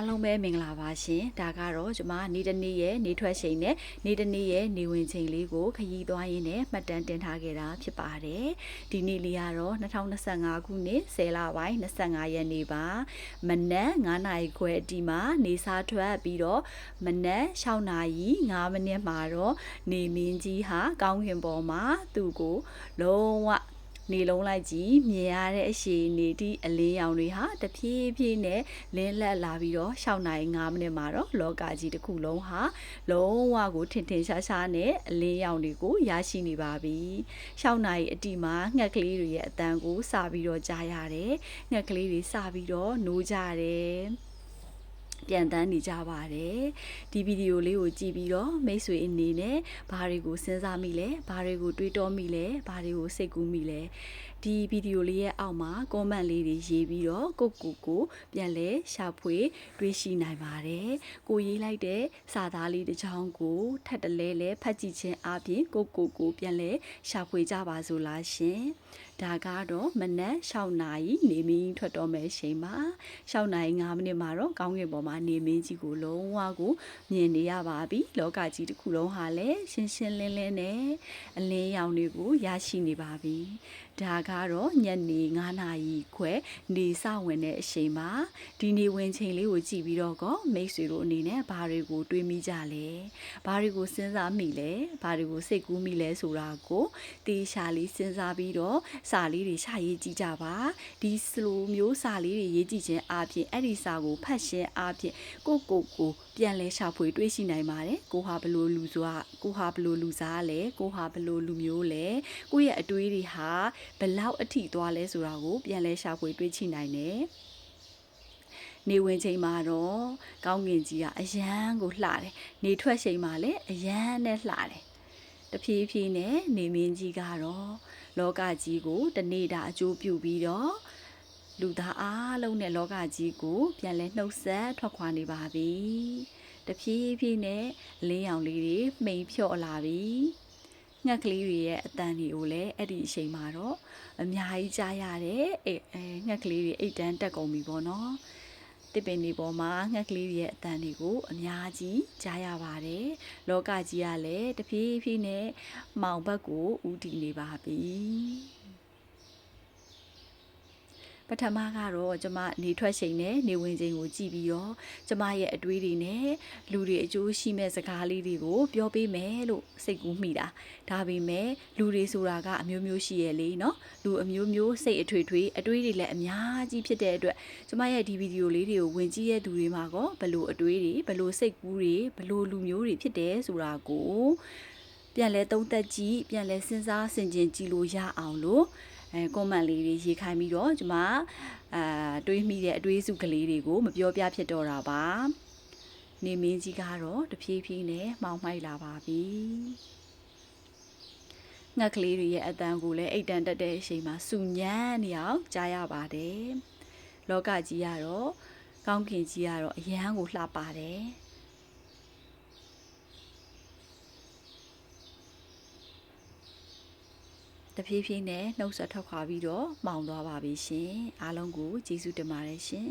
အားလုံးပဲမင်္ဂလာပါရှင်ဒါကတော့ကျွန်မနေတနေ့ရဲ့နေထွက်ချိန်နဲ့နေတနေ့ရဲ့နေဝင်ချိန်လေးကိုခရီးသွားရင်းနဲ့မှတ်တမ်းတင်ထားခဲ့တာဖြစ်ပါတယ်ဒီနေ့လေးကတော့2025ခုနှစ်10လပိုင်း25ရက်နေ့ပါမနက်9နာရီခွဲအတီမှာနေစားထွက်ပြီးတော့မနက်6နာရီ9မိနစ်မှာတော့နေမင်းကြီးဟာကောင်းကင်ပေါ်မှာသူ့ကိုလုံးဝ နေလုံးလိုက်ကြည့်မြင်ရတဲ့အရှိနေတိအလင်းရောင်တွေဟာတဖြည်းဖြည်းနဲ့လင်းလက်လာပြီးတော့6နိုင်5မိနစ်မှာတော့လောကကြီးတစ်ခုလုံးဟာလုံးဝကိုထင်ထင်ရှားရှားနဲ့အလင်းရောင်တွေကိုရရှိနေပါပြီ6နိုင်အတိမှာငှက်ကလေးတွေရဲ့အတန်ကိုစပြီးတော့ကြားရတယ်ငှက်ကလေးတွေစပြီးတော့နိုးကြတယ် ပြန်တန်းနေကြပါတယ်ဒီဗီဒီယိုလေးကိုကြည့်ပြီးတော့မိတ်ဆွေအနေနဲ့ဘာတွေကိုစဉ်းစားမိလဲဘာတွေကိုတွေးတောမိလဲဘာတွေကိုစိတ်ကူးမိလဲ ဒီဗီဒီယိုလေးရဲ့အောက်မှာ comment လေးတွေရေးပြီးတော့ကိုကိုကိုပြန်လဲရှာဖွေတွေးရှိနိုင်ပါတယ်ကိုရေးလိုက်တဲ့စာသားလေးတစ်ချောင်းကိုထပ်တလဲလဲဖတ်ကြည့်ခြင်းအပြင်ကိုကိုကိုပြန်လဲရှာဖွေကြပါစို့လားရှင်ဒါကတော့မနက်6နာရီနေမင်းထွက်တော့မယ်ချိန်မှာ6နာရီ5မိနစ်မှာတော့ကောင်းကင်ပေါ်မှာနေမင်းကြီးကိုလုံးဝကိုမြင်နေရပါပြီလောကကြီးတစ်ခုလုံးဟာလည်းရှင်းရှင်းလင်းလင်းနဲ့အလင်းရောင်တွေကိုရရှိနေပါပြီဒါကတော့ညနေ9နာရီခွဲနေစဝင်တဲ့အချိန်မှာဒီနေဝင်ချိန်လေးကိုကြည့်ပြီးတော့ကောမိတ်ဆွေတို့အနေနဲ့ဘာတွေကိုတွေးမိကြလဲဘာတွေကိုစဉ်းစားမိလဲဘာတွေကိုစိတ်ကူးမိလဲဆိုတာကိုတေချာလေးစဉ်းစားပြီးတော့စာလေးတွေရှာရေးကြည့်ကြပါဒီစလိုမျိုးစာလေးတွေရေးကြည့်ခြင်းအပြင်အဲ့ဒီစာကိုဖတ်ရှင်းအပြင်ကိုကိုကိုပြန်လဲရှာဖွေတွေးရှိနိုင်ပါတယ်ကိုဟာဘလို့လူစွာကိုဟာဘလို့လူစားလဲကိုဟာဘလို့လူမျိုးလဲကိုရဲ့အတွေးတွေဟာဘလောက်အထိသွားလဲဆိုတာကိုပြန်လဲရှာဖွေတွေးချိနိုင်တယ်နေဝင်ချိန်မှာတော့ကောင်းကင်ကြီးကအရန်ကိုလှတယ်နေထွက်ချိန်မှာလည်းအရန်နဲ့လှတယ်တဖြည်းဖြည်းနဲ့နေမင်းကြီးကတော့လောကကြီးကိုတနေ့တာအကျိုးပြုပြီးတော့လူသားအားလုံးနဲ့လောကကြီးကိုပြန်လဲနှုတ်ဆက်ထွက်ခွာနေပါပြီတဖြည်းဖြည်းနဲ့လင်းရောင်လေးတွေမှိန်ဖြော့လာပြီ ငှက်ကလေးတွေရဲ့အတန်တွေကိုလည်းအဲ့ဒီအချိန်မှာတော့အများကြီးကြားရတယ်အဲအဲငှက်ကလေးတွေအိတ်တန်းတက်ကုန်ပြီပေါ့နော်တစ်ပင်ဒီပေါ်မှာငှက်ကလေးတွေရဲ့အတန်တွေကိုအများကြီးကြားရပါတယ်လောကကြီးကလည်းတဖြည်းဖြည်းနဲ့မှောင်ဘက်ကိုဥတည်နေပါပြီ ပထမကတော့ကျမနေထွက်ချိန်နဲ့နေဝင်ချိန်ကိုကြည့်ပြီးတော့ကျမရဲ့အတွေးတွေနဲ့လူတွေအကျိုးရှိမဲ့စကားလေးတွေကိုပြောပေးမယ်လို့စိတ်ကူးမိတာဒါပေမဲ့လူတွေဆိုတာကအမျိုးမျိုးရှိရဲ့လေနော်လူအမျိုးမျိုးစိတ်အထွေထွေအတွေးတွေလည်းအများကြီးဖြစ်တဲ့အတွက်ကျမရဲ့ဒီဗီဒီယိုလေးတွေကိုဝင်ကြည့်ရဲ့သူတွေမှာကောဘလို့အတွေးတွေဘလို့စိတ်ကူးတွေဘလို့လူမျိုးတွေဖြစ်တယ်ဆိုတာကိုပြန်လဲသုံးသက်ကြည့်ပြန်လဲစဉ်းစားဆင်ခြင်ကြည့်လို့ရအောင်လို့ အဲကွန်မန့်လေးတွေရေးခိုင်းပြီးတော့ကျွန်မအာတွေးမိတဲ့အတွေးစုကလေးတွေကိုမပြောပြဖြစ်တော့တာပါနေမင်းကြီးကတော့တဖြည်းဖြည်းနဲ့မှောင်မိုက်လာပါပြီငှက်ကလေးတွေရဲ့အတန်ကိုလည်းအိတ်တန်တက်တဲ့အချိန်မှာစူညမ်းနေအောင်ကြားရပါတယ်လောကကြီးကတော့ကောင်းကင်ကြီးကတော့အရန်ကိုလှပါတယ် တဖြည်းဖြည်းနဲ့နှုတ်ဆက်ထွက်ခွာပြီးတော့မှောင်သွားပါပြီရှင်အားလုံးကိုကျေးဇူးတင်ပါတယ်ရှင်